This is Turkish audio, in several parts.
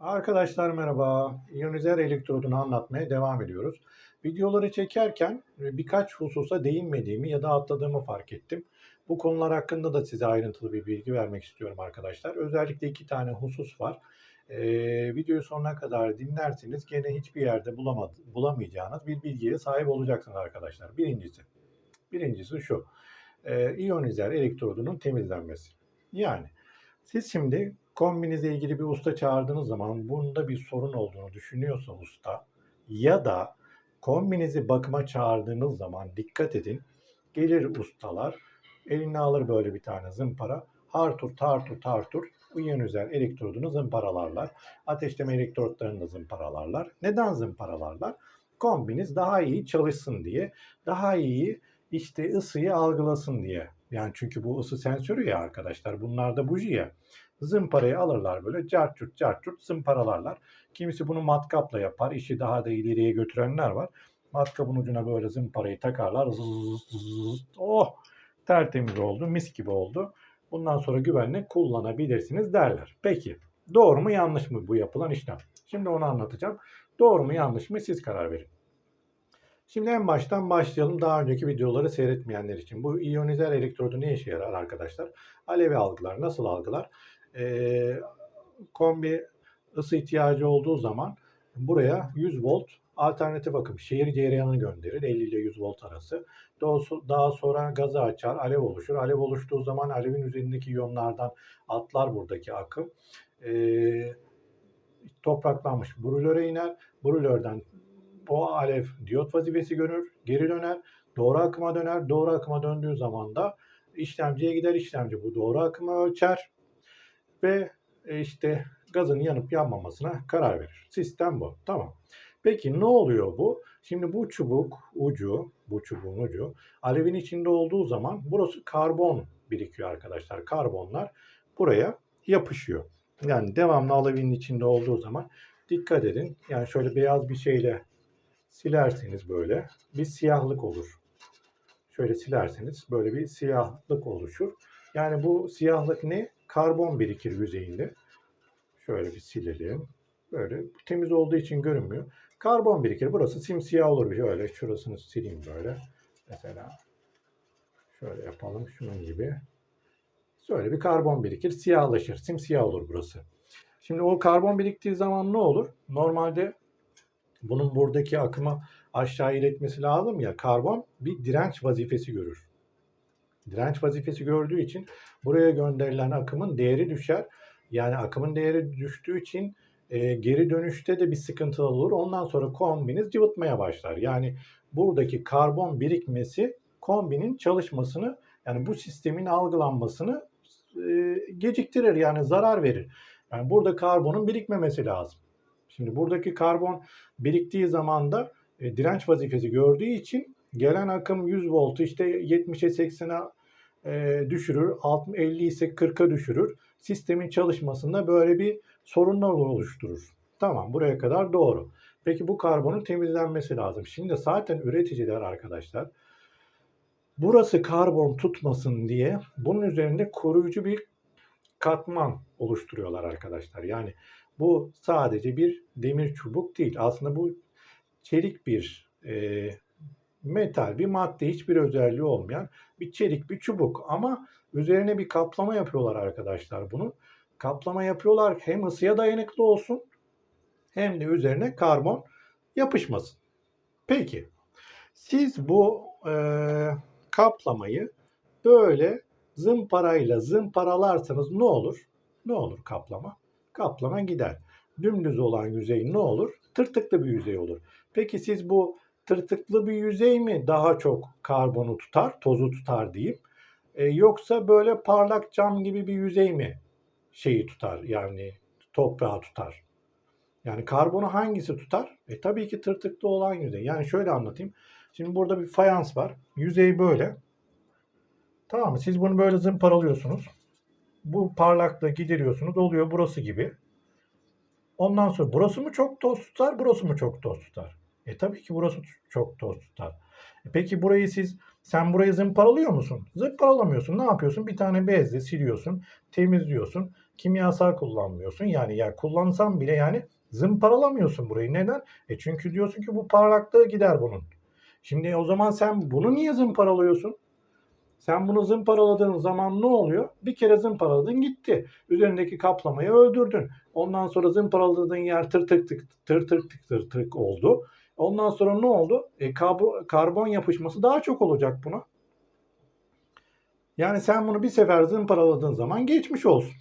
Arkadaşlar merhaba. İyonizer elektrodunu anlatmaya devam ediyoruz. Videoları çekerken e, birkaç hususa değinmediğimi ya da atladığımı fark ettim. Bu konular hakkında da size ayrıntılı bir bilgi vermek istiyorum arkadaşlar. Özellikle iki tane husus var. Ee, videoyu sonuna kadar dinlerseniz gene hiçbir yerde bulamadı, bulamayacağınız bir bilgiye sahip olacaksınız arkadaşlar. Birincisi, birincisi şu. Ee, iyonizer elektrodunun temizlenmesi. Yani siz şimdi kombinize ilgili bir usta çağırdığınız zaman bunda bir sorun olduğunu düşünüyorsa usta ya da kombinizi bakıma çağırdığınız zaman dikkat edin. Gelir ustalar eline alır böyle bir tane zımpara hartur tartur tartur iyonizer elektrodunu zımparalarlar. Ateşleme elektrotlarını da zımparalarlar. Neden zımparalarlar? Kombiniz daha iyi çalışsın diye, daha iyi işte ısıyı algılasın diye. Yani çünkü bu ısı sensörü ya arkadaşlar. Bunlar da buji ya. Zımparayı alırlar böyle cart curt cart curt zımparalarlar. Kimisi bunu matkapla yapar. İşi daha da ileriye götürenler var. Matkapın ucuna böyle zımparayı takarlar. Zzz, zzz. Oh tertemiz oldu. Mis gibi oldu. Bundan sonra güvenle kullanabilirsiniz derler. Peki doğru mu yanlış mı bu yapılan işlem? Şimdi onu anlatacağım. Doğru mu yanlış mı siz karar verin. Şimdi en baştan başlayalım daha önceki videoları seyretmeyenler için. Bu iyonizer elektrodu ne işe yarar arkadaşlar? Alevi algılar. Nasıl algılar? Ee, kombi ısı ihtiyacı olduğu zaman buraya 100 volt alternatif akım şehir cereyanını gönderir 50 ile 100 volt arası. Daha sonra gazı açar, alev oluşur. Alev oluştuğu zaman alevin üzerindeki iyonlardan atlar buradaki akım. Ee, topraklanmış brülöre iner. Brülörden o alev diyot vazifesi görür, geri döner, doğru akıma döner. Doğru akıma döndüğü zaman da işlemciye gider. İşlemci bu doğru akımı ölçer ve e, işte gazın yanıp yanmamasına karar verir. Sistem bu. Tamam. Peki ne oluyor bu? Şimdi bu çubuk ucu, bu çubuğun ucu alevin içinde olduğu zaman burası karbon birikiyor arkadaşlar. Karbonlar buraya yapışıyor. Yani devamlı alevin içinde olduğu zaman dikkat edin. Yani şöyle beyaz bir şeyle silerseniz böyle bir siyahlık olur. Şöyle silerseniz böyle bir siyahlık oluşur. Yani bu siyahlık ne? Karbon birikir yüzeyinde. Şöyle bir silelim. Böyle temiz olduğu için görünmüyor. Karbon birikir. Burası simsiyah olur. Şöyle şurasını sileyim böyle. Mesela şöyle yapalım şunun gibi. Şöyle bir karbon birikir. Siyahlaşır. Simsiyah olur burası. Şimdi o karbon biriktiği zaman ne olur? Normalde bunun buradaki akımı aşağı iletmesi lazım ya. Karbon bir direnç vazifesi görür. Direnç vazifesi gördüğü için buraya gönderilen akımın değeri düşer. Yani akımın değeri düştüğü için e, geri dönüşte de bir sıkıntı olur. Ondan sonra kombiniz cıvıtmaya başlar. Yani buradaki karbon birikmesi kombinin çalışmasını yani bu sistemin algılanmasını e, geciktirir yani zarar verir. Yani burada karbonun birikmemesi lazım. Şimdi buradaki karbon biriktiği zaman da e, direnç vazifesi gördüğü için gelen akım 100 volt işte 70'e 80'e e, düşürür. 60, 50 ise 40'a düşürür. Sistemin çalışmasında böyle bir sorunlar oluşturur. Tamam buraya kadar doğru. Peki bu karbonun temizlenmesi lazım. Şimdi zaten üreticiler arkadaşlar burası karbon tutmasın diye bunun üzerinde koruyucu bir katman oluşturuyorlar arkadaşlar. Yani bu sadece bir demir çubuk değil. Aslında bu çelik bir e, metal bir madde hiçbir özelliği olmayan bir çelik bir çubuk ama üzerine bir kaplama yapıyorlar arkadaşlar bunu. Kaplama yapıyorlar hem ısıya dayanıklı olsun hem de üzerine karbon yapışmasın. Peki siz bu e, kaplamayı böyle zımparayla zımparalarsanız ne olur? Ne olur kaplama? Kaplama gider. Dümdüz olan yüzey ne olur? Tırtıklı bir yüzey olur. Peki siz bu tırtıklı bir yüzey mi daha çok karbonu tutar, tozu tutar diyeyim. E, yoksa böyle parlak cam gibi bir yüzey mi şeyi tutar yani toprağı tutar? Yani karbonu hangisi tutar? E tabii ki tırtıklı olan yüzey. Yani şöyle anlatayım. Şimdi burada bir fayans var. Yüzey böyle. Tamam mı? Siz bunu böyle zımparalıyorsunuz. Bu parlaklığı gideriyorsunuz. Oluyor burası gibi. Ondan sonra burası mı çok toz tutar, burası mı çok toz tutar? E tabii ki burası çok toz tutar. E peki burayı siz, sen burayı zımparalıyor musun? Zımparalamıyorsun. Ne yapıyorsun? Bir tane bezle siliyorsun, temizliyorsun. kimyasal kullanmıyorsun. Yani yani kullansan bile yani zımparalamıyorsun burayı. Neden? E çünkü diyorsun ki bu parlaklığı gider bunun. Şimdi o zaman sen bunu niye zımparalıyorsun? Sen bunu zımparaladığın zaman ne oluyor? Bir kere zımparaladın gitti. Üzerindeki kaplamayı öldürdün. Ondan sonra zımparaladığın yer tır tık tık tır tır tık tır tık oldu. Ondan sonra ne oldu? E, karbon yapışması daha çok olacak buna. Yani sen bunu bir sefer zımparaladığın zaman geçmiş olsun.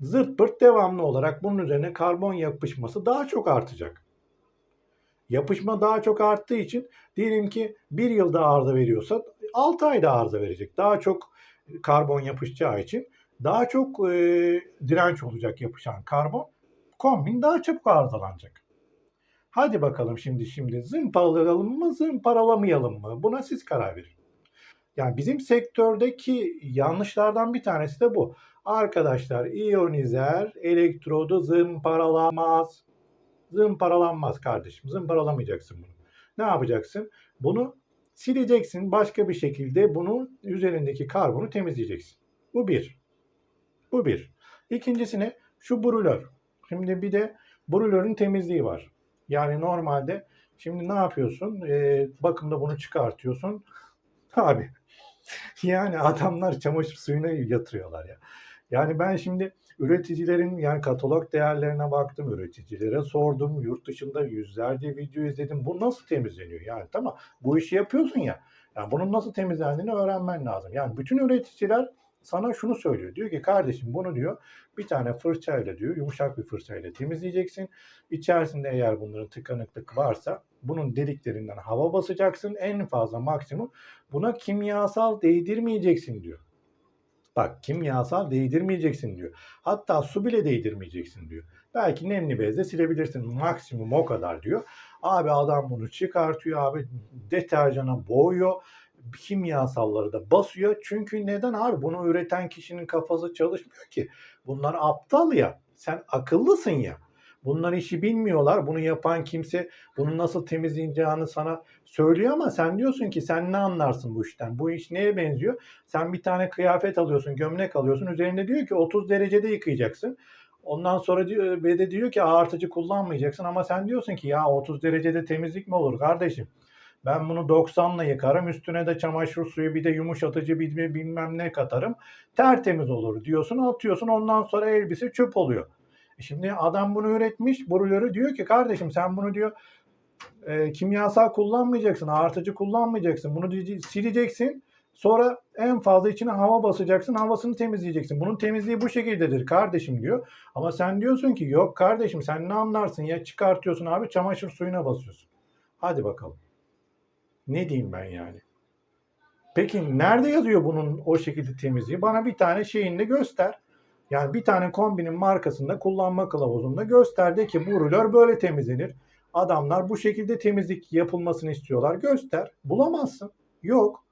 Zırt pırt devamlı olarak bunun üzerine karbon yapışması daha çok artacak. Yapışma daha çok arttığı için diyelim ki bir yılda arıza veriyorsa 6 ayda arıza verecek. Daha çok karbon yapışacağı için daha çok e, direnç olacak yapışan karbon. Kombin daha çabuk arızalanacak. Hadi bakalım şimdi şimdi zımparalayalım mı zımparalamayalım mı? Buna siz karar verin. Yani bizim sektördeki yanlışlardan bir tanesi de bu. Arkadaşlar iyonizer elektrodu zımparalamaz. Zımparalanmaz kardeşim. Zımparalamayacaksın bunu. Ne yapacaksın? Bunu sileceksin. Başka bir şekilde bunun üzerindeki karbonu temizleyeceksin. Bu bir. Bu bir. İkincisi ne? Şu brülör. Şimdi bir de brülörün temizliği var. Yani normalde şimdi ne yapıyorsun? Ee, bakımda bunu çıkartıyorsun. Abi yani adamlar çamaşır suyuna yatırıyorlar ya. Yani ben şimdi üreticilerin yani katalog değerlerine baktım, üreticilere sordum, yurt dışında yüzlerce video izledim. Bu nasıl temizleniyor? Yani tamam bu işi yapıyorsun ya. Yani bunun nasıl temizlendiğini öğrenmen lazım. Yani bütün üreticiler sana şunu söylüyor. Diyor ki kardeşim bunu diyor bir tane fırçayla diyor yumuşak bir fırçayla temizleyeceksin. İçerisinde eğer bunların tıkanıklık varsa bunun deliklerinden hava basacaksın. En fazla maksimum buna kimyasal değdirmeyeceksin diyor. Bak kimyasal değdirmeyeceksin diyor. Hatta su bile değdirmeyeceksin diyor. Belki nemli bezle silebilirsin. Maksimum o kadar diyor. Abi adam bunu çıkartıyor abi deterjana boğuyor. Kimyasalları da basıyor. Çünkü neden abi? Bunu üreten kişinin kafası çalışmıyor ki. Bunlar aptal ya. Sen akıllısın ya. Bunlar işi bilmiyorlar. Bunu yapan kimse bunu nasıl temizleyeceğini sana söylüyor ama sen diyorsun ki sen ne anlarsın bu işten? Bu iş neye benziyor? Sen bir tane kıyafet alıyorsun, gömlek alıyorsun. Üzerinde diyor ki 30 derecede yıkayacaksın. Ondan sonra diyor, de diyor ki artıcı kullanmayacaksın ama sen diyorsun ki ya 30 derecede temizlik mi olur kardeşim? Ben bunu 90'la yıkarım. Üstüne de çamaşır suyu bir de yumuşatıcı bir bilmem ne katarım. Tertemiz olur diyorsun atıyorsun ondan sonra elbise çöp oluyor. Şimdi adam bunu üretmiş. Brülörü diyor ki kardeşim sen bunu diyor e, kimyasal kullanmayacaksın. Artıcı kullanmayacaksın. Bunu sileceksin. Sonra en fazla içine hava basacaksın. Havasını temizleyeceksin. Bunun temizliği bu şekildedir kardeşim diyor. Ama sen diyorsun ki yok kardeşim sen ne anlarsın ya çıkartıyorsun abi çamaşır suyuna basıyorsun. Hadi bakalım. Ne diyeyim ben yani? Peki nerede yazıyor bunun o şekilde temizliği? Bana bir tane şeyini göster. Yani bir tane kombinin markasında kullanma kılavuzunda gösterdi ki bu rulör böyle temizlenir. Adamlar bu şekilde temizlik yapılmasını istiyorlar. Göster. Bulamazsın. Yok.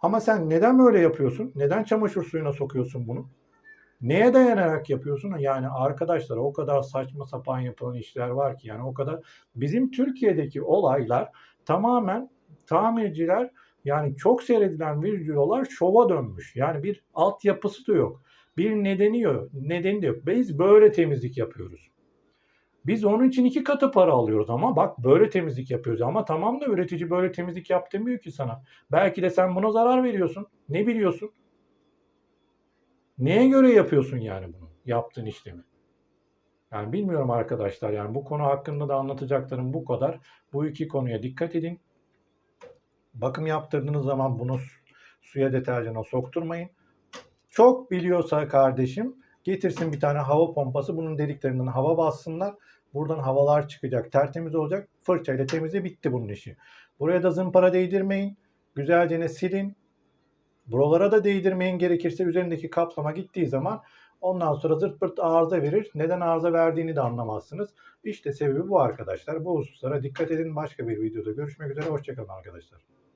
Ama sen neden böyle yapıyorsun? Neden çamaşır suyuna sokuyorsun bunu? Neye dayanarak yapıyorsun? Yani arkadaşlar o kadar saçma sapan yapılan işler var ki yani o kadar bizim Türkiye'deki olaylar tamamen tamirciler yani çok seyredilen videolar şova dönmüş. Yani bir altyapısı da yok. Bir nedeni yok. Nedeni de yok. Biz böyle temizlik yapıyoruz. Biz onun için iki katı para alıyoruz ama bak böyle temizlik yapıyoruz. Ama tamam da üretici böyle temizlik yap demiyor ki sana. Belki de sen buna zarar veriyorsun. Ne biliyorsun? Neye göre yapıyorsun yani bunu? Yaptığın işlemi. Yani bilmiyorum arkadaşlar yani bu konu hakkında da anlatacaklarım bu kadar. Bu iki konuya dikkat edin. Bakım yaptırdığınız zaman bunu suya deterjana sokturmayın. Çok biliyorsa kardeşim getirsin bir tane hava pompası bunun deliklerinden hava bassınlar. Buradan havalar çıkacak tertemiz olacak. Fırçayla temizle bitti bunun işi. Buraya da zımpara değdirmeyin. Güzelce ne silin. Buralara da değdirmeyin gerekirse üzerindeki kaplama gittiği zaman ondan sonra zırt pırt arıza verir. Neden arıza verdiğini de anlamazsınız. İşte sebebi bu arkadaşlar. Bu hususlara dikkat edin. Başka bir videoda görüşmek üzere. Hoşçakalın arkadaşlar.